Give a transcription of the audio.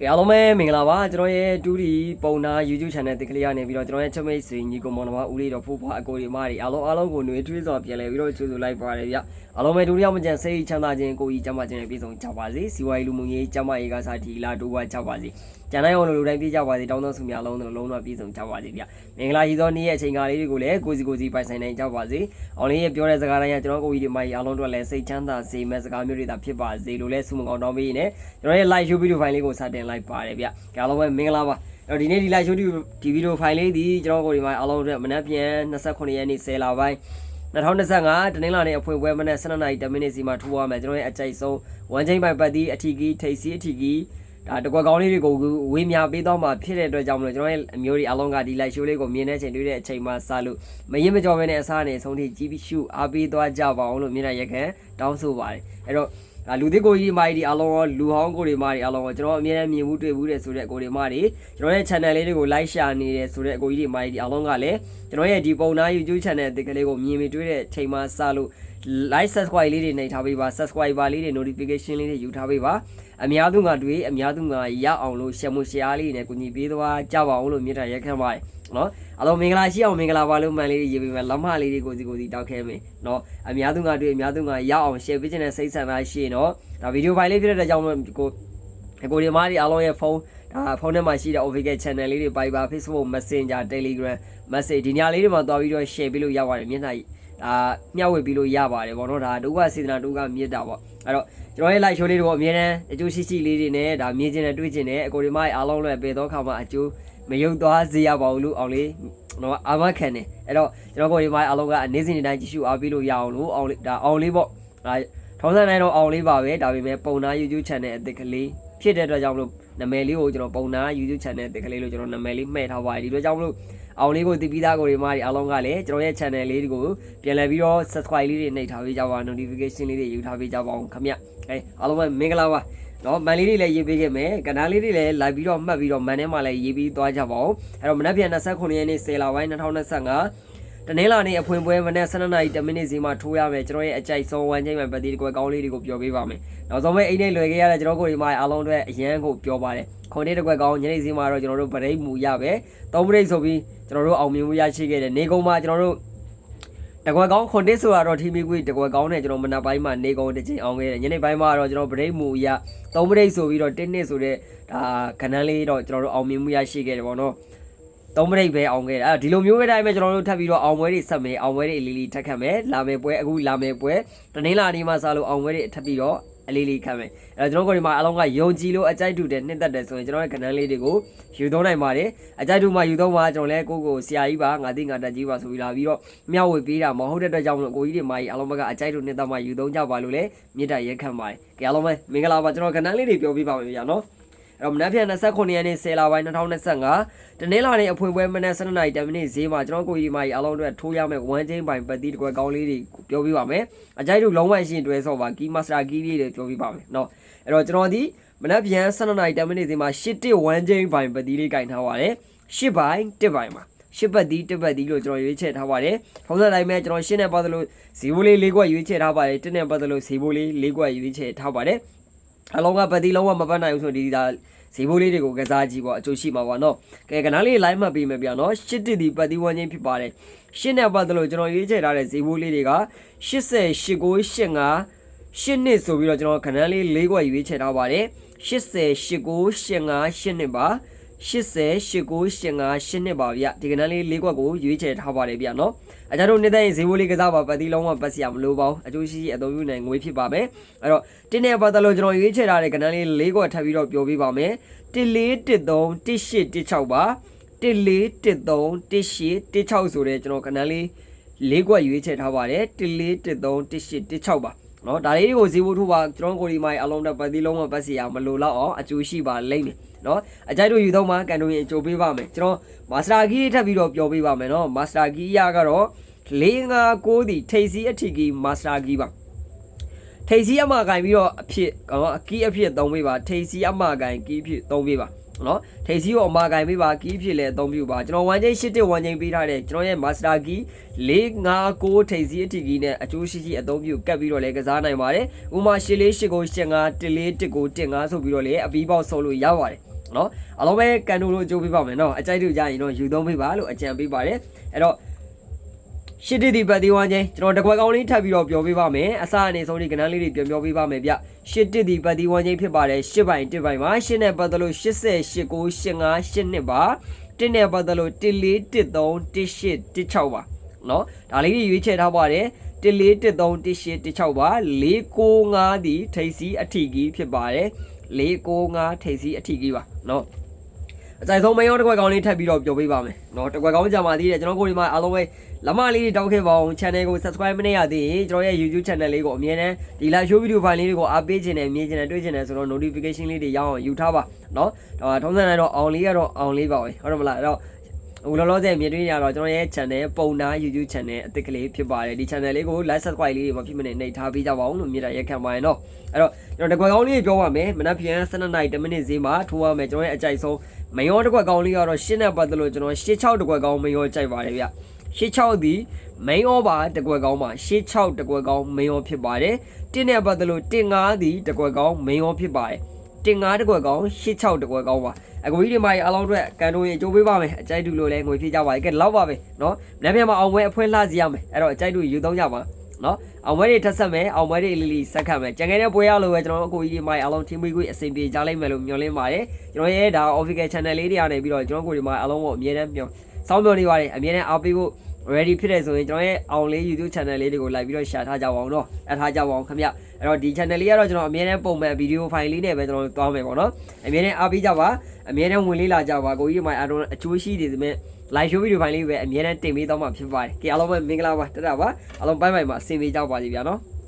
ကဲအားလုံးပဲမင်္ဂလာပါကျွန်တော်ရဲ့တူဒီပုံနာ YouTube channel တစ်ကလေးရနေပြီးတော့ကျွန်တော်ရဲ့ချက်မိတ်ဆွေညီကောင်မောင်နှမဦးလေးတော့ဖိုးဖွားအကိုဒီမတွေအားလုံးအားလုံးကိုຫນွေထွေးစွာပြန်လဲပြီးတော့ကြိုဆိုလိုက်ပါတယ်ဗျအားလုံးပဲဒုတိယမကျန်စိတ်ချမ်းသာခြင်းကိုကြီးကျမ်းမာခြင်းနဲ့ပြည့်စုံကြပါစေစီဝါရေးလူမှုရေးကျမ်းမာရေးကစားတီလာတိုးဝါကြပါစေကျန်တဲ့အောင်လူလူတိုင်းပြည့်ကြပါစေတောင်းတစုများလုံးလုံးလုံးတော့ပြည့်စုံကြပါစေဗျမင်္ဂလာရှိသောနေ့ရဲ့အချိန်ကားလေးတွေကိုလည်းကိုစီကိုစီပိုင်ဆိုင်နိုင်ကြပါစေအောင်လေးရဲ့ပြောတဲ့စကားတိုင်းကကျွန်တော်ကိုကြီးဒီမကြီးအားလုံးတို့လည်းစိတ်ချမ်းသာစေမဲ့စကားမျိုးတွေသာဖြစ်ပါစေလို့လည်းဆုမကောင်းတောင်းပေးနေကျွန်တော်ရဲ့ live show video file လေးကိုစတင်လိုက်ပါတယ်ဗျအားလုံးပဲမင်္ဂလာပါအဲ့တော့ဒီနေ့ဒီ live show ဒီဗီဒီယိုဖိုင်လေးဒီကျွန်တော်ကိုဒီမှာအားလုံးအတွက်မနက်ဖြန်29ရက်နေ့10လပိုင်း2025တနင်္လာနေ့အဖွင့်ပွဲမနက်12နာရီ10မိနစ်စီမှာထိုးရမယ်ကျွန်တော်ရဲ့အကြိုက်ဆုံးဝမ်ချင်းပိုင်ပတ်ဒီအထီကီထိပ်စီအထီကီဒါ တကွက်ကောင်းလေးတွေကိုဝေးများပေးတော့မှာဖြစ်တဲ့အတွက်ကြောင့်မလို့ကျွန်တော်ရဲ့အမျိုးတွေအားလုံးကဒီ live show လေးကိုမြင်တဲ့အချိန်တွေ့တဲ့အချိန်မှာစလို့မရင်မကြော်ပဲနဲ့အစားနဲ့ဆုံးထိကြည့်ပြီးရှုအားပေးသွားကြပါအောင်လို့မြင်ရရက်ခံတောင်းဆိုပါတယ်အဲ့တော့ဒါလူသစ်ကိုကြီးမာကြီးဒီအားလုံးရောလူဟောင်းကိုတွေမာကြီးအားလုံးရောကျွန်တော်အမြဲတမ်းမြင်မှုတွေ့မှုတဲ့ဆိုတဲ့ကိုတွေမာကြီးကျွန်တော်ရဲ့ channel လေးတွေကို like share နေတဲ့ဆိုတဲ့အကိုကြီးတွေမာကြီးဒီအားလုံးကလည်းကျွန်တော်ရဲ့ဒီပုံနာ YouTube channel တစ်ကလေးကိုမြင်မြင်တွေ့တဲ့အချိန်မှာစလို့ like subscribe လေးတွေနှိပ်ထားပေးပါ subscriber လေးတွေ notification လေးတွေယူထားပေးပါအများသူငါတွေ့အများသူငါရအောင်လို့ share မှု share လေးနဲ့ကူညီပေးသွားကြပါအောင်လို့မြစ်တာရက်ခံပါတယ်နော်အားလုံးမင်္ဂလာရှိအောင်မင်္ဂလာပါလို့မှန်လေးရေးပေးမယ်လမ်းမလေးတွေကိုစီကိုစီတောက်ခဲမယ်နော်အများသူငါတွေ့အများသူငါရအောင် share ပေးခြင်းနဲ့စိတ်ဆန္ဒရှိရင်တော့ဒါဗီဒီယိုဖိုင်လေးဖြစ်တဲ့ကြောင့်မို့ကိုကိုဒီမားဒီအားလုံးရဲ့ဖုန်းဒါဖုန်းထဲမှာရှိတဲ့ official channel လေးတွေ Viber Facebook Messenger Telegram message ဒီညလေးတွေမှာတွားပြီးတော့ share ပေးလို့ရပါတယ်မျက်နှာ ဒါမျှဝေပြီးလို့ရပါတယ်ဗောနော်ဒါဒုက္ခစေတနာဒုက္ခမြစ်တာဗောအဲ့တော့ကျွန်တော်ရဲ့ live show လေးတွေပေါ့အများနဲ့အကျိုးရှိရှိလေးတွေနဲ့ဒါမြင်ကျင်နဲ့တွေ့ကျင်နဲ့အကိုဒီမရဲ့အားလုံးလည်းပေသောခါမှာအကျိုးမယုံသွားစေရပါဘူးလို့အောင်လေးတော့အာမခံတယ်အဲ့တော့ကျွန်တော်ကိုဒီမရဲ့အားလုံးကအနေစဉ်တိုင်းကြည့်ရှုအားပေးလို့ရအောင်လို့အောင်လေးဒါအောင်လေးပေါ့ဒါထောင်းစံနိုင်တော့အောင်လေးပါပဲဒါပေမဲ့ပုံနာ YouTube channel အသစ်ကလေးဖြစ်တဲ့အတွက်ကြောင့်မလို့ နာမည်လေးကိုကျွန်တော်ပုံနာ YouTube channel အသစ်ကလေးလို့ကျွန်တော်နာမည်လေးမှဲ့ထားပါတယ်ဒီလိုကြောင့်မလို့အောင်လေးကိုတည်ပြီးသားကိုဒီမတွေအားလုံးကလည်းကျွန်တော်ရဲ့ channel လေးတွေကိုပြန်လည်ပြီးတော့ subscribe လေးတွေနှိပ်ထားပေးကြပါ notification လေးတွေယူထားပေးကြပါအောင်ခင်ဗျအဲအားလုံးပဲမင်္ဂလာပါနော်မန်လေးတွေလည်းရေးပေးခဲ့မယ်ကနားလေးတွေလည်းလိုက်ပြီးတော့မှတ်ပြီးတော့မန်ထဲမှာလည်းရေးပြီးသွားကြပါဦးအဲ့တော့မနက်ဖြန်29ရက်နေ့10လပိုင်း2025 တနင်္လာနေ့အဖွင့်ပွဲမနက်12နာရီ10မိနစ်စီမှာထိုးရမယ်ကျွန်တော်ရဲ့အကြိုက်ဆုံးဝမ်းချိန်မှပတ်သေးတကွယ်ကောင်းလေးတွေကိုပြောပေးပါမယ်နောက်ဆုံးပဲအိမ်နဲ့လွယ်ခဲ့ရတဲ့ကျွန်တော်ကိုဒီမှာအားလုံးအတွက်အရန်ကိုပြောပါတယ်ခွန်လေးတကွယ်ကောင်းညနေစီမှာတော့ကျွန်တော်တို့ဗရိတ်မူရပဲသုံးဗရိတ်ဆိုပြီးကျွန်တော်တို့အောင်မြင်မှုရရှိခဲ့တယ်နေကုန်းမှာကျွန်တော်တို့တကွယ်ကောင်းခွန်တစ်ဆိုတော့ထီမီကွေတကွယ်ကောင်းနဲ့ကျွန်တော်မနက်ပိုင်းမှာနေကုန်းတစ်ချိန်အောင်ခဲ့တယ်ညနေပိုင်းမှာတော့ကျွန်တော်ဗရိတ်မူရသုံးဗရိတ်ဆိုပြီးတော့တင်းနှစ်ဆိုတဲ့ဒါခဏလေးတော့ကျွန်တော်တို့အောင်မြင်မှုရရှိခဲ့တယ်ပေါ့နော် သုံးမိနစ်ပဲအောင်ခဲ့တာအဲဒီလိုမျိုးပဲတိုင်းပဲကျွန်တော်တို့ထပ်ပြီးတော့အောင်ပွဲတွေဆက်မယ်အောင်ပွဲတွေအလီလီထပ်ခတ်မယ်လာမယ်ပွဲအခုလာမယ်ပွဲတနင်္လာနေ့မှစလို့အောင်ပွဲတွေထပ်ပြီးတော့အလီလီခတ်မယ်အဲကျွန်တော်တို့ဒီမှာအလုံးကယုံကြည်လို့အကြိုက်တူတဲ့နှစ်သက်တယ်ဆိုရင်ကျွန်တော်ရဲ့ကဏ္ဍလေးတွေကိုယူသုံးနိုင်ပါတယ်အကြိုက်တူမှယူသုံးပါကျွန်တော်လည်းကိုကိုဆရာကြီးပါငါသိငါတက်ကြီးပါဆိုပြီးလာပြီးတော့မျှဝေပေးတာမဟုတ်တဲ့အတွက်ကြောင့်မလို့ကိုကြီးတွေမာကြီးအလုံးဘက်ကအကြိုက်တူနှစ်သက်မှယူသုံးကြပါလို့လည်းမြစ်တာရက်ခံပါတယ်ကြည့်အလုံးပဲမင်္ဂလာပါကျွန်တော်ကဏ္ဍလေးတွေပြောပြပါမယ်ဗျာနော်အဲ့ တော့မနက်ဖြန်29ရက်နေ့10လပိုင်း2025တနင်္လာနေ့အဖွင့်ပွဲမနက်7:00နာရီ10မိနစ်ဈေးမှာကျွန်တော်ကိုကြီးမကြီးအားလုံးအတွက်ထိုးရမယ့်ဝမ်းချင်းပိုင်ပတ်တီးတကွယ်ကောင်းလေးတွေပြောပြပါမယ်အကြိုက်တို့လုံးဝရှင်းတွဲဆော့ပါကီမာစတာကီလေးတွေပြောပြပါမယ်เนาะအဲ့တော့ကျွန်တော်ဒီမနက်ဖြန်7:00နာရီ10မိနစ်ဈေးမှာ8တစ်ဝမ်းချင်းပိုင်ပတ်တီးလေးကင်ထားပါတယ်8ပိုင်1ပိုင်မှာရှစ်ပတ်တီးတစ်ပတ်တီးလို့ကျွန်တော်ရွေးချယ်ထားပါတယ်။ထုံးစံတိုင်းပဲကျွန်တော်ရှင်းနေပတ်သလိုဇီဘိုလေး၄ခွက်ရွေးချယ်ထားပါတယ်။တစ်နဲ့ပတ်သလိုဇီဘိုလေး၄ခွက်ရွေးချယ်ထားပါတယ်။ အလုံးကပတ်တီးလုံးဝမပတ်နိုင်ဘူးဆိုဒီဒါဈေးဘိုးလေးတွေကိုကစားကြည့်ပေါ့အကျိုးရှိမှာပါနော်ကဲကနားလေး live မှတ်ပေးမယ်ဗျာနော်ရှစ်တစ်ဒီပတ်တီးဝန်းချင်းဖြစ်ပါတယ်ရှစ်နဲ့ပတ်သက်လို့ကျွန်တော်ရွေးချယ်ထားတဲ့ဈေးဘိုးလေးတွေက88ကို85ရှစ်နှစ်ဆိုပြီးတော့ကျွန်တော်ခဏလေး၄ခွက်ရွေးချယ်ထားပါတယ်88ကို85ရှစ်နှစ်ပါ 88ကို85ရှစ်နှစ်ပါဗျဒီကနန်းလေး၄ခွက်ကိုရွေးချယ်ထားပါတယ်ဗျနော်အကြတို့နေတဲ့ဈေးဘိုးလေးကစားပါပတ်တီးလုံးဝပတ်စီရမလို့ပါဘူးအကျိုးရှိရှိအသုံးပြုနိုင်ငွေဖြစ်ပါမယ်အဲ့တော့တင်းနဲ့ပတ်သက်လို့ကျွန်တော်ရွေးချယ်ထားတဲ့ကနန်းလေး၄ခွက်ထပ်ပြီးတော့ပြောပြပါမယ်1413 1816ပါ1413 1816ဆိုတဲ့ကျွန်တော်ကနန်းလေး၄ခွက်ရွေးချယ်ထားပါတယ်1413 1816ပါနော်ဒါလေးကိုဈေးဘိုးထိုးပါကျွန်တော်ကိုဒီမိုင်အလုံးတက်ပတ်တီးလုံးဝပတ်စီရမလို့တော့အောင်အကျိုးရှိပါလိမ့်မယ် နော်အကြိုက်တို့ယူတော့မှကန်တိုရင်အကျိုးပေးပါမယ်ကျွန်တော်မာစတာကီးထပ်ပြီးတော့ပြောပေးပါမယ်နော်မာစတာကီးရကတော့459ဒီထိပ်စီအထီကီမာစတာကီးပါထိပ်စီအမကင်ပြီးတော့အဖြစ်ကောအကီးအဖြစ်သုံးပေးပါထိပ်စီအမကင်ကီးဖြစ်သုံးပေးပါနော်ထိပ်စီကိုအမကင်ပေးပါကီးဖြစ်လဲအသုံးပြုပါကျွန်တော်1ချိန်8 1ချိန်ပေးထားတဲ့ကျွန်တော်ရဲ့မာစတာကီး459ထိပ်စီအထီကီနဲ့အကျိုးရှိရှိအသုံးပြုကတ်ပြီးတော့လဲကစားနိုင်ပါတယ်ဥမာ8 4 8 9 8 5 1 4 1 9 1 5ဆိုပြီးတော့လဲအပီးပေါက်ဆုပ်လို့ရပါတယ် နော်အားလုံးပဲကန်တူလို့ကြိုးပေးပါမယ်နော်အကြိုက်တူကြရင်တော့ယူသုံးပေးပါလို့အကြံပေးပါတယ်အဲ့တော့ရှစ်တိတိပတ်သေးဝမ်းချင်းကျွန်တော်တကွက်ကောင်းလေးထပ်ပြီးတော့ပြောပေးပါမယ်အစအနေဆုံးဒီကဏ္ဍလေးတွေပြန်ပြောပေးပါမယ်ဗျရှစ်တိတိပတ်သေးဝမ်းချင်းဖြစ်ပါတယ်ရှစ်ပိုင်တစ်ပိုင်ပါရှစ်နဲ့ပတ်သက်လို့88 89 85 82ပါတစ်နဲ့ပတ်သက်လို့14 13 18 16ပါနော်ဒါလေးတွေရွေးချယ်ထားပါတယ်14 13 18 16ပါ495ဒီထိပ်စီအထီကြီးဖြစ်ပါတယ် 495ထိပ်စီအထီကြီးပါနော် အကြိုက်ဆုံးမယောတစ်ခွက်ကောင်းလေးထပ်ပြီးတော့ပြောပေးပါမယ်เนาะတစ်ခွက်ကောင်းကြာမှသေးတယ်ကျွန်တော်ကိုဒီမှာအားလုံးပဲလမလေးတွေတောက်ခဲ့ပါအောင် channel ကို subscribe မနေရသေးရင်ကျွန်တော်ရဲ့ YouTube channel လေးကိုအမြဲတမ်းဒီ live show video file လေးတွေကိုအားပေးခြင်းနဲ့မြင်ခြင်းနဲ့တွေ့ခြင်းနဲ့ဆိုတော့ notification လေးတွေရအောင်ယူထားပါเนาะဒါထုံးစံတိုင်းတော့အောင်လေးကတော့အောင်လေးပါပဲဟုတ်တယ်မလားအဲ့တော့ ဟိုလောလောဆယ်မြင်တွေ့နေရတော့ကျွန်တော်ရဲ့ channel ပုံနာ YouTube channel အသစ်ကလေးဖြစ်ပါတယ်ဒီ channel လေးကို like subscribe လေးတွေမဖြစ်မနေနှိပ်ထားပေးကြပါအောင်လို့မြင်တာရက်ခံပါရင်တော့အဲ့တော့ကျွန်တော်တကွက်ကောင်းလေးပြောပါမယ်မနက်ဖြန်12နာရီ10မိနစ်ဈေးမှာထိုးရမယ်ကျွန်တော်ရဲ့အကြိုက်ဆုံးမယောတစ်ခွက်ကောင်းလေးကတော့ရှင်းနဲ့ပတ်သက်လို့ကျွန်တော်86တစ်ခွက်ကောင်းမယောကြိုက်ပါတယ်ဗျ86ဒီ main over တစ်ခွက်ကောင်းမှာ86တစ်ခွက်ကောင်း main over ဖြစ်ပါတယ်တင်းနဲ့ပတ်သက်လို့15ဒီတစ်ခွက်ကောင်း main over ဖြစ်ပါတယ် တင်5တစ်ခွက်ကောင်း86တစ်ခွက်ကောင်းပါအကူကြီးဒီမှာအလောင်းအတွက်ကန်တိုရင်ကြိုးပေးပါမယ်အကြိုက်တူလို့လဲငွေဖြည့်ကြပါရဲ့ကဲလောက်ပါပဲเนาะမနေ့ပြန်မှာအောင်ပွဲအဖွဲလှစီရမယ်အဲ့တော့အကြိုက်တူယူသုံးကြပါနော်အောင်ပွဲတွေထပ်ဆက်မယ်အောင်ပွဲတွေအလီလီဆက်ခတ်မယ်ကြံခဲ့တဲ့ပွဲရလို့ပဲကျွန်တော်တို့အကိုကြီးဒီမိုင်အလုံး team ကိုအဆင်ပြေကြလိမ့်မယ်လို့မျှော်လင့်ပါတယ်ကျွန်တော်ရဲ့ဒါ official channel လေးတွေကနေပြီးတော့ကျွန်တော်ကိုဒီမိုင်အလုံးကိုအမြဲတမ်းမျှော်စောင်းမျှော်နေပါတယ်အမြဲတမ်းအားပေးဖို့ ready ဖြစ်တယ်ဆိုရင်ကျွန်တော်ရဲ့အောင်လေး YouTube channel လေးတွေကိုလိုက်ပြီးတော့ share ထားကြပါအောင်နော်အထားကြပါအောင်ခင်ဗျ အဲ့တော့ဒီ channel လေးကတော့ကျွန်တော်အမြဲတမ်းပုံမှန် video file လေးနဲ့ပဲကျွန်တော်သွားမယ်ပေါ့နော်အမြဲတမ်းအားပေးကြပါအမြဲတမ်းဝင်လေးလာကြပါကိုကြီးဒီမိုင်အတော့အချိုးရှိနေသမဲ့ live show video file လေးပဲအမြဲတမ်းတင်ပေးတော့မှာဖြစ်ပါတယ်။ကြည့်အားလုံးပဲမင်္ဂလာပါတက်တာပါ။အားလုံးဘိုင်ဘိုင်မှာအဆင်ပြေကြပါစေဗျာနော်။